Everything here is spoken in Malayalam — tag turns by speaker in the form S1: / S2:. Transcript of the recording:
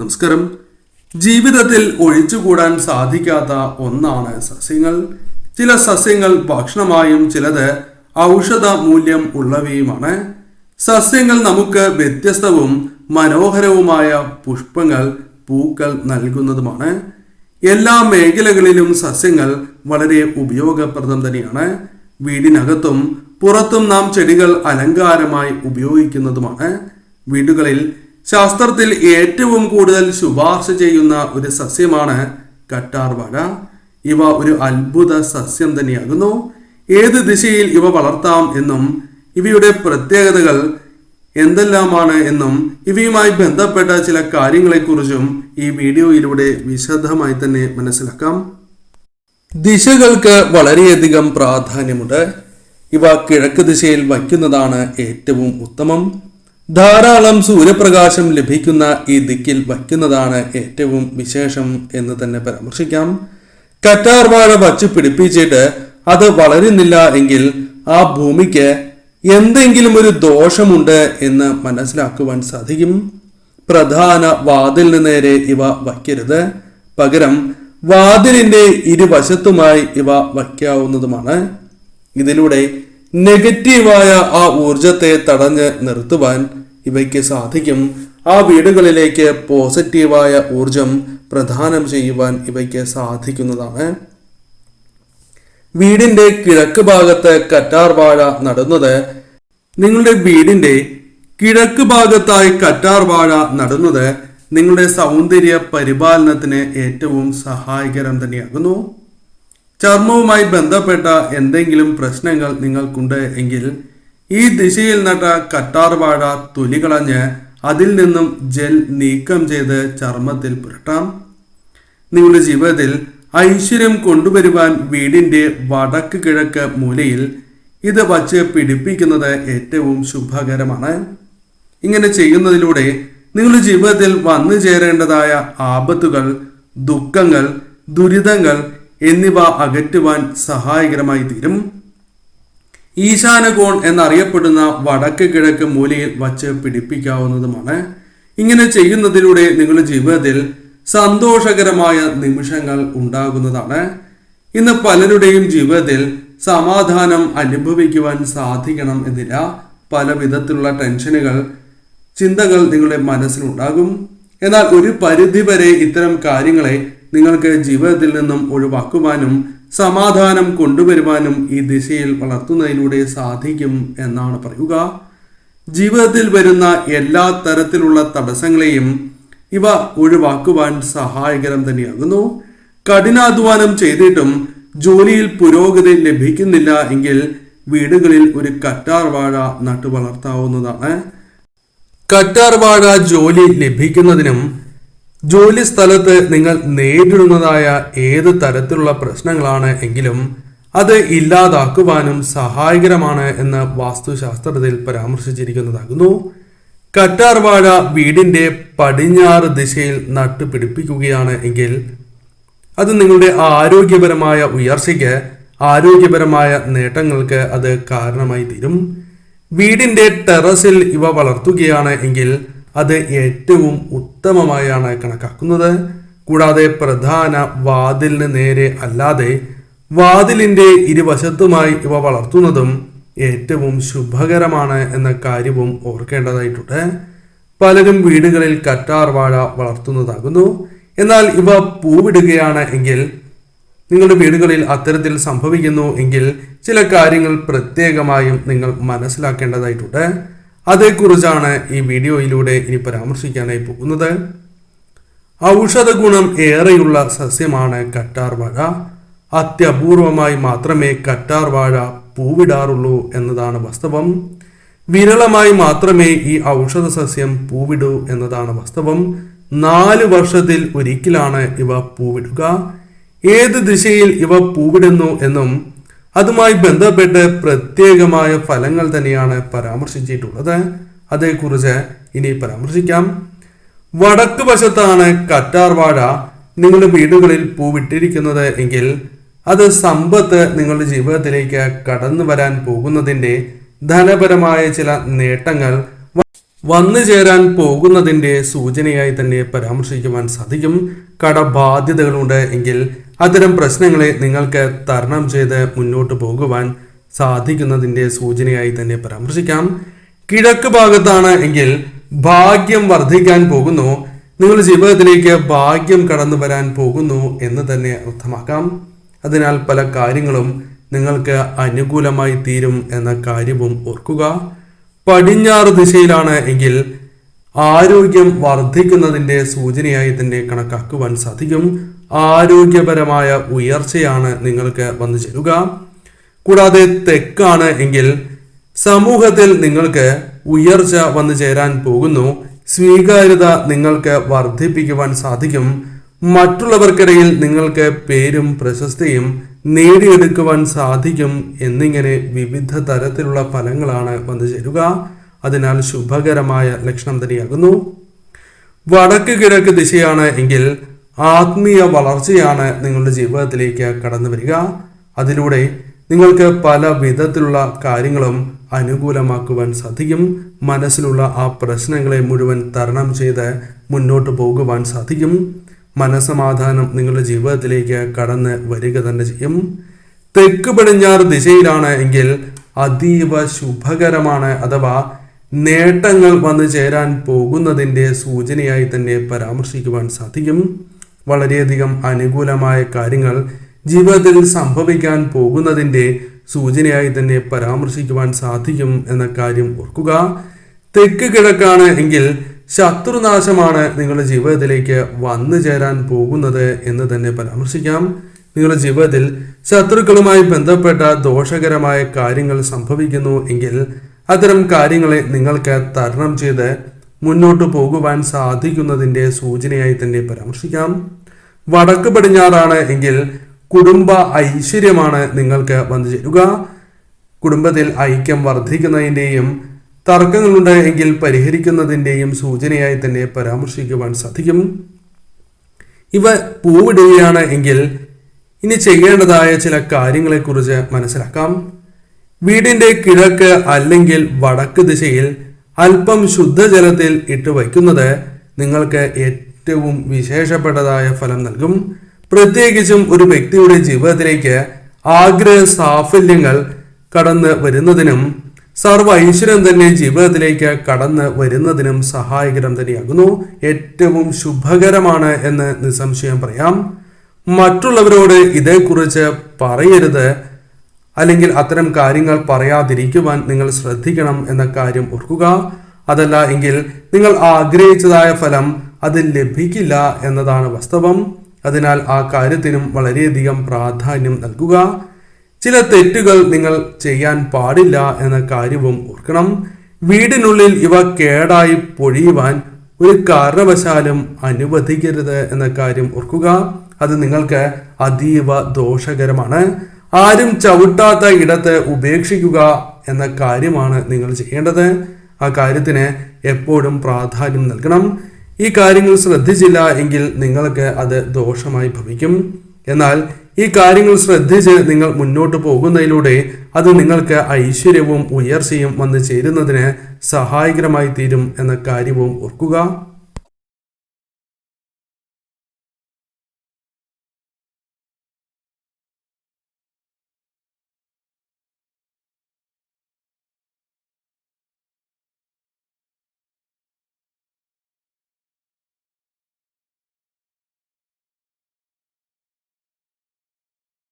S1: നമസ്കാരം. ജീവിതത്തിൽ ഒഴിച്ചുകൂടാൻ സാധിക്കാത്ത ഒന്നാണ് സസ്യങ്ങൾ. ചില സസ്യങ്ങൾ ഭക്ഷണമായും ചിലത് ഔഷധ മൂല്യം ഉള്ളവയുമാണ്. സസ്യങ്ങൾ നമുക്ക് വ്യത്യസ്തവും മനോഹരവുമായ പുഷ്പങ്ങൾ പൂക്കൾ നൽകുന്നതുമാണ്. എല്ലാ മേഖലകളിലും സസ്യങ്ങൾ വളരെ ഉപയോഗപ്രദം തന്നെയാണ്. വീടിനകത്തും പുറത്തും നാം ചെടികൾ അലങ്കാരമായി ഉപയോഗിക്കുന്നതുമാണ്. വീടുകളിൽ ശാസ്ത്രത്തിൽ ഏറ്റവും കൂടുതൽ ശുപാർശ ചെയ്യുന്ന ഒരു സസ്യമാണ് കട്ടാർ വാഴ ഇവ ഒരു അത്ഭുത സസ്യം തന്നെയാകുന്നു. ഏത് ദിശയിൽ ഇവ വളർത്താം എന്നും ഇവയുടെ പ്രത്യേകതകൾ എന്തെല്ലാമാണ് എന്നും ഇവയുമായി ബന്ധപ്പെട്ട ചില കാര്യങ്ങളെക്കുറിച്ചും ഈ വീഡിയോയിലൂടെ വിശദമായി തന്നെ മനസ്സിലാക്കാം. ദിശകൾക്ക് വളരെയധികം പ്രാധാന്യമുണ്ട്. ഇവ കിഴക്ക് ദിശയിൽ വയ്ക്കുന്നതാണ് ഏറ്റവും ഉത്തമം. ധാരാളം സൂര്യപ്രകാശം ലഭിക്കുന്ന ഈ ദിക്കിൽ വയ്ക്കുന്നതാണ് ഏറ്റവും വിശേഷം എന്ന് തന്നെ പരാമർശിക്കാം. കറ്റാർ വാഴ വച്ച് പിടിപ്പിച്ചിട്ട് അത് വളരുന്നില്ല എങ്കിൽ ആ ഭൂമിക്ക് എന്തെങ്കിലും ഒരു ദോഷമുണ്ട് എന്ന് മനസ്സിലാക്കുവാൻ സാധിക്കും. പ്രധാന വാതിലിന് നേരെ ഇവ വയ്ക്കരുത്. പകരം വാതിലിന്റെ ഇരുവശത്തുമായി ഇവ വയ്ക്കാവുന്നതുമാണ്. ഇതിലൂടെ നെഗറ്റീവായ ആ ഊർജത്തെ തടഞ്ഞ് നിർത്തുവാൻ ഇവയ്ക്ക് സാധിക്കും. ആ വീടുകളിലേക്ക് പോസിറ്റീവായ ഊർജം പ്രദാനം ചെയ്യുവാൻ ഇവയ്ക്ക് സാധിക്കുന്നതാണ്. വീടിന്റെ കിഴക്ക് ഭാഗത്ത് കറ്റാർ വാഴ നടുന്നത് നിങ്ങളുടെ വീടിന്റെ കിഴക്ക് ഭാഗത്തായി കറ്റാർ വാഴ നടുന്നത് നിങ്ങളുടെ സൗന്ദര്യ പരിപാലനത്തിന് ഏറ്റവും സഹായകരം തന്നെയാകുന്നു. ചർമ്മവുമായി ബന്ധപ്പെട്ട എന്തെങ്കിലും പ്രശ്നങ്ങൾ നിങ്ങൾക്കുണ്ട് എങ്കിൽ ഈ ദിശയിൽ നട്ട കട്ടാർവാഴ വാഴ തൊലി കളഞ്ഞ് അതിൽ നിന്നും ജെൽ നീക്കം ചെയ്ത് ചർമ്മത്തിൽ പുരട്ടാം. നിങ്ങളുടെ ജീവിതത്തിൽ ഐശ്വര്യം കൊണ്ടുവരുവാൻ വീടിന്റെ വടക്ക് കിഴക്ക് മൂലയിൽ ഇത് വച്ച് പിടിപ്പിക്കുന്നത് ഏറ്റവും ശുഭകരമാണ്. ഇങ്ങനെ ചെയ്യുന്നതിലൂടെ നിങ്ങളുടെ ജീവിതത്തിൽ വന്നു ചേരേണ്ടതായ ആപത്തുകൾ ദുഃഖങ്ങൾ ദുരിതങ്ങൾ എന്നിവ അകറ്റുവാൻ സഹായകരമായി തീരും ഈശാനകോൺ എന്നറിയപ്പെടുന്ന വടക്ക് കിഴക്ക് മൂലയിൽ വച്ച് പിടിപ്പിക്കാവുന്നതുമാണ്. ഇങ്ങനെ ചെയ്യുന്നതിലൂടെ നിങ്ങളുടെ ജീവിതത്തിൽ സന്തോഷകരമായ നിമിഷങ്ങൾ ഉണ്ടാകുന്നതാണ്. ഇന്ന് പലരുടെയും ജീവിതത്തിൽ സമാധാനം അനുഭവിക്കുവാൻ സാധിക്കണം എന്നില്ല. പല വിധത്തിലുള്ള ടെൻഷനുകൾ ചിന്തകൾ നിങ്ങളുടെ മനസ്സിലുണ്ടാകും. എന്നാൽ ഒരു പരിധിവരെ ഇത്തരം കാര്യങ്ങളെ നിങ്ങൾക്ക് ജീവിതത്തിൽ നിന്നും ഒഴിവാക്കുവാനും സമാധാനം കൊണ്ടുവരുവാനും ഈ ദിശയിൽ വളർത്തുന്നതിലൂടെ സാധിക്കും എന്നാണ് പറയുക. ജീവിതത്തിൽ വരുന്ന എല്ലാ തരത്തിലുള്ള തടസ്സങ്ങളെയും ഇവ ഒഴിവാക്കുവാൻ സഹായകരം തന്നെയാകുന്നു. കഠിനാധ്വാനം ചെയ്തിട്ടും ജോലിയിൽ പുരോഗതി ലഭിക്കുന്നില്ല എങ്കിൽ വീടുകളിൽ ഒരു കറ്റാർ വാഴ നട്ടു വളർത്താവുന്നതാണ് കറ്റാർ വാഴ ജോലി ലഭിക്കുന്നതിനും ജോലി സ്ഥലത്ത് നിങ്ങൾ നേരിടുന്നതായ ഏത് തരത്തിലുള്ള പ്രശ്നങ്ങളാണ് എങ്കിലും അത് ഇല്ലാതാക്കുവാനും സഹായകരമാണ് എന്ന് വാസ്തുശാസ്ത്രത്തിൽ പരാമർശിച്ചിരിക്കുന്നതാകുന്നു. കറ്റാർവാഴ വീടിന്റെ പടിഞ്ഞാറ് ദിശയിൽ നട്ടുപിടിപ്പിക്കുകയാണ് എങ്കിൽ അത് നിങ്ങളുടെ ആരോഗ്യപരമായ ഉയർച്ചയ്ക്ക് ആരോഗ്യപരമായ നേട്ടങ്ങൾക്ക് അത് കാരണമായി തീരും. വീടിന്റെ ടെറസിൽ ഇവ വളർത്തുകയാണ് എങ്കിൽ അത് ഏറ്റവും ഉത്തമമായാണ് കണക്കാക്കുന്നത്. കൂടാതെ പ്രധാന വാതിലിന് നേരെ അല്ലാതെ വാതിലിന്റെ ഇരുവശത്തുമായി ഇവ വളർത്തുന്നതും ഏറ്റവും ശുഭകരമാണ് എന്ന കാര്യവും ഓർക്കേണ്ടതായിട്ടുണ്ട്. പലരും വീടുകളിൽ കറ്റാർ വാഴ വളർത്തുന്നതാകുന്നു. എന്നാൽ ഇവ പൂവിടുകയാണ് എങ്കിൽ നിങ്ങളുടെ വീടുകളിൽ അത്തരത്തിൽ സംഭവിക്കുന്നു എങ്കിൽ ചില കാര്യങ്ങൾ പ്രത്യേകമായും നിങ്ങൾ മനസ്സിലാക്കേണ്ടതായിട്ടുണ്ട്. അതേക്കുറിച്ചാണ് ഈ വീഡിയോയിലൂടെ ഇനി പരാമർശിക്കാനായി പോകുന്നത്. ഔഷധ ഗുണം ഏറെയുള്ള സസ്യമാണ് കറ്റാർ വാഴ. അത്യപൂർവമായി മാത്രമേ കറ്റാർ വാഴ പൂവിടാറുള്ളൂ എന്നതാണ് വാസ്തവം. വിരളമായി മാത്രമേ ഈ ഔഷധ സസ്യം പൂവിടൂ എന്നതാണ് വാസ്തവം. നാല് വർഷത്തിൽ ഒരിക്കലാണ് ഇവ പൂവിടുക. ഏത് ദിശയിൽ ഇവ പൂവിടുന്നു എന്നും അതുമായി ബന്ധപ്പെട്ട് പ്രത്യേകമായ ഫലങ്ങൾ തന്നെയാണ് പരാമർശിച്ചിട്ടുള്ളത്. അതേക്കുറിച്ച് ഇനി പരാമർശിക്കാം. വടക്ക് വശത്താണ് കറ്റാർ വാഴ നിങ്ങളുടെ വീടുകളിൽ പൂവിട്ടിരിക്കുന്നത് എങ്കിൽ അത് സമ്പത്ത് നിങ്ങളുടെ ജീവിതത്തിലേക്ക് കടന്നു വരാൻ പോകുന്നതിന്റെ ധനപരമായ ചില നേട്ടങ്ങൾ വന്നു ചേരാൻ പോകുന്നതിന്റെ സൂചനയായി തന്നെ പരാമർശിക്കുവാൻ സാധിക്കും. കടബാധ്യതകളുണ്ട് എങ്കിൽ അത്തരം പ്രശ്നങ്ങളെ നിങ്ങൾക്ക് തരണം ചെയ്ത് മുന്നോട്ട് പോകുവാൻ സാധിക്കുന്നതിന്റെ സൂചനയായി തന്നെ പരാമർശിക്കാം. കിഴക്ക് ഭാഗത്താണ് എങ്കിൽ ഭാഗ്യം വർദ്ധിക്കാൻ പോകുന്നു. നിങ്ങളുടെ ജീവിതത്തിലേക്ക് ഭാഗ്യം കടന്നു വരാൻ പോകുന്നു എന്ന് തന്നെ അർത്ഥമാക്കാം. അതിനാൽ പല കാര്യങ്ങളും നിങ്ങൾക്ക് അനുകൂലമായി തീരും എന്ന കാര്യവും ഓർക്കുക. പടിഞ്ഞാറ് ദിശയിലാണ് എങ്കിൽ ആരോഗ്യം വർദ്ധിക്കുന്നതിന്റെ സൂചനയായി തന്നെ കണക്കാക്കുവാൻ സാധിക്കും. ആരോഗ്യപരമായ ഉയർച്ചയാണ് നിങ്ങൾക്ക് വന്നു ചേരുക. കൂടാതെ തെക്കാണ് എങ്കിൽ സമൂഹത്തിൽ നിങ്ങൾക്ക് ഉയർച്ച വന്നു ചേരാൻ പോകുന്നു. സ്വീകാര്യത നിങ്ങൾക്ക് വർദ്ധിപ്പിക്കുവാൻ സാധിക്കും. മറ്റുള്ളവർക്കിടയിൽ നിങ്ങൾക്ക് പേരും പ്രശസ്തിയും നേടിയെടുക്കുവാൻ സാധിക്കും എന്നിങ്ങനെ വിവിധ തരത്തിലുള്ള ഫലങ്ങളാണ് വന്നു ചേരുക. അതിനാൽ ശുഭകരമായ ലക്ഷണം തന്നെയാകുന്നു. വടക്ക് കിഴക്ക് ദിശയാണ് എങ്കിൽ ആത്മീയ വളർച്ചയാണ് നിങ്ങളുടെ ജീവിതത്തിലേക്ക് കടന്നു വരിക. അതിലൂടെ നിങ്ങൾക്ക് പല വിധത്തിലുള്ള കാര്യങ്ങളും അനുകൂലമാക്കുവാൻ സാധിക്കും. മനസ്സിലുള്ള ആ പ്രശ്നങ്ങളെ മുഴുവൻ തരണം ചെയ്ത് മുന്നോട്ട് പോകുവാൻ സാധിക്കും. മനസമാധാനം നിങ്ങളുടെ ജീവിതത്തിലേക്ക് കടന്ന് വരിക തന്നെ ചെയ്യും. തെക്ക് പടിഞ്ഞാറ് ദിശയിലാണ് എങ്കിൽ അതീവ ശുഭകരമാണ് അഥവാ നേട്ടങ്ങൾ വന്നു ചേരാൻ പോകുന്നതിന്റെ സൂചനയായി തന്നെ പരാമർശിക്കുവാൻ സാധിക്കും. വളരെയധികം അനുകൂലമായ കാര്യങ്ങൾ ജീവിതത്തിൽ സംഭവിക്കാൻ പോകുന്നതിന്റെ സൂചനയായി തന്നെ പരാമർശിക്കുവാൻ സാധിക്കും എന്ന കാര്യം ഓർക്കുക. തെക്ക് കിഴക്കാണ് എങ്കിൽ ശത്രുനാശമാണ് നിങ്ങളുടെ ജീവിതത്തിലേക്ക് വന്നു ചേരാൻ പോകുന്നത് എന്ന് തന്നെ പരാമർശിക്കാം. നിങ്ങളുടെ ജീവിതത്തിൽ ശത്രുക്കളുമായി ബന്ധപ്പെട്ട ദോഷകരമായ കാര്യങ്ങൾ സംഭവിക്കുന്നു എങ്കിൽ അത്തരം കാര്യങ്ങളെ നിങ്ങൾക്ക് തരണം ചെയ്ത് മുന്നോട്ട് പോകുവാൻ സാധിക്കുന്നതിന്റെ സൂചനയായി തന്നെ പരാമർശിക്കാം. വടക്ക് പടിഞ്ഞാറാണ് എങ്കിൽ കുടുംബ ഐശ്വര്യമാണ് നിങ്ങൾക്ക് വന്നു ചേരുക. കുടുംബത്തിൽ ഐക്യം വർദ്ധിക്കുന്നതിന്റെയും തർക്കങ്ങളുണ്ട് എങ്കിൽ പരിഹരിക്കുന്നതിന്റെയും സൂചനയായി തന്നെ പരാമർശിക്കുവാൻ സാധിക്കും. ഇവ പൂവിടുകയാണ് എങ്കിൽ ഇനി ചെയ്യേണ്ടതായ ചില കാര്യങ്ങളെക്കുറിച്ച് മനസ്സിലാക്കാം. വീടിന്റെ കിഴക്ക് അല്ലെങ്കിൽ വടക്ക് ദിശയിൽ അല്പം ശുദ്ധജലത്തിൽ ഇട്ട് വയ്ക്കുന്നത് നിങ്ങൾക്ക് ഏറ്റവും വിശേഷപ്പെട്ടതായ ഫലം നൽകും. പ്രത്യേകിച്ചും ഒരു വ്യക്തിയുടെ ജീവിതത്തിലേക്ക് ആഗ്രഹ സാഫല്യങ്ങൾ കടന്ന് വരുന്നതിനും സർവ ഐശ്വര്യം തന്നെ ജീവിതത്തിലേക്ക് കടന്ന് വരുന്നതിനും സഹായകരം തന്നെയാകുന്നു. ഏറ്റവും ശുഭകരമാണ് എന്ന് നിസ്സംശയം പറയാം. മറ്റുള്ളവരോട് ഇതേക്കുറിച്ച് പറയരുത്. അല്ലെങ്കിൽ അത്തരം കാര്യങ്ങൾ പറയാതിരിക്കുവാൻ നിങ്ങൾ ശ്രദ്ധിക്കണം എന്ന കാര്യം ഓർക്കുക. അതല്ല എങ്കിൽ നിങ്ങൾ ആഗ്രഹിച്ചതായ ഫലം അത് ലഭിക്കില്ല എന്നതാണ് വാസ്തവം. അതിനാൽ ആ കാര്യത്തിനും വളരെയധികം പ്രാധാന്യം നൽകുക. ചില തെറ്റുകൾ നിങ്ങൾ ചെയ്യാൻ പാടില്ല എന്ന കാര്യവും ഓർക്കണം. വീടിനുള്ളിൽ ഇവ കേടായി പൊഴിയുവാൻ ഒരു കാരണവശാലും അനുവദിക്കരുത് എന്ന കാര്യം ഓർക്കുക. അത് നിങ്ങൾക്ക് അതീവ ദോഷകരമാണ്. ആരും ചവിട്ടാത്ത ഇടത്ത് ഉപേക്ഷിക്കുക എന്ന കാര്യമാണ് നിങ്ങൾ ചെയ്യേണ്ടത്. ആ കാര്യത്തിന് എപ്പോഴും പ്രാധാന്യം നൽകണം. ഈ കാര്യങ്ങൾ ശ്രദ്ധിച്ചില്ല എങ്കിൽ നിങ്ങൾക്ക് അത് ദോഷമായി ഭവിക്കും. എന്നാൽ ഈ കാര്യങ്ങൾ ശ്രദ്ധിച്ച് നിങ്ങൾ മുന്നോട്ട് പോകുന്നതിലൂടെ അത് നിങ്ങൾക്ക് ഐശ്വര്യവും ഉയർച്ചയും വന്നു ചേരുന്നതിന് സഹായകരമായി തീരും എന്ന കാര്യവും ഓർക്കുക.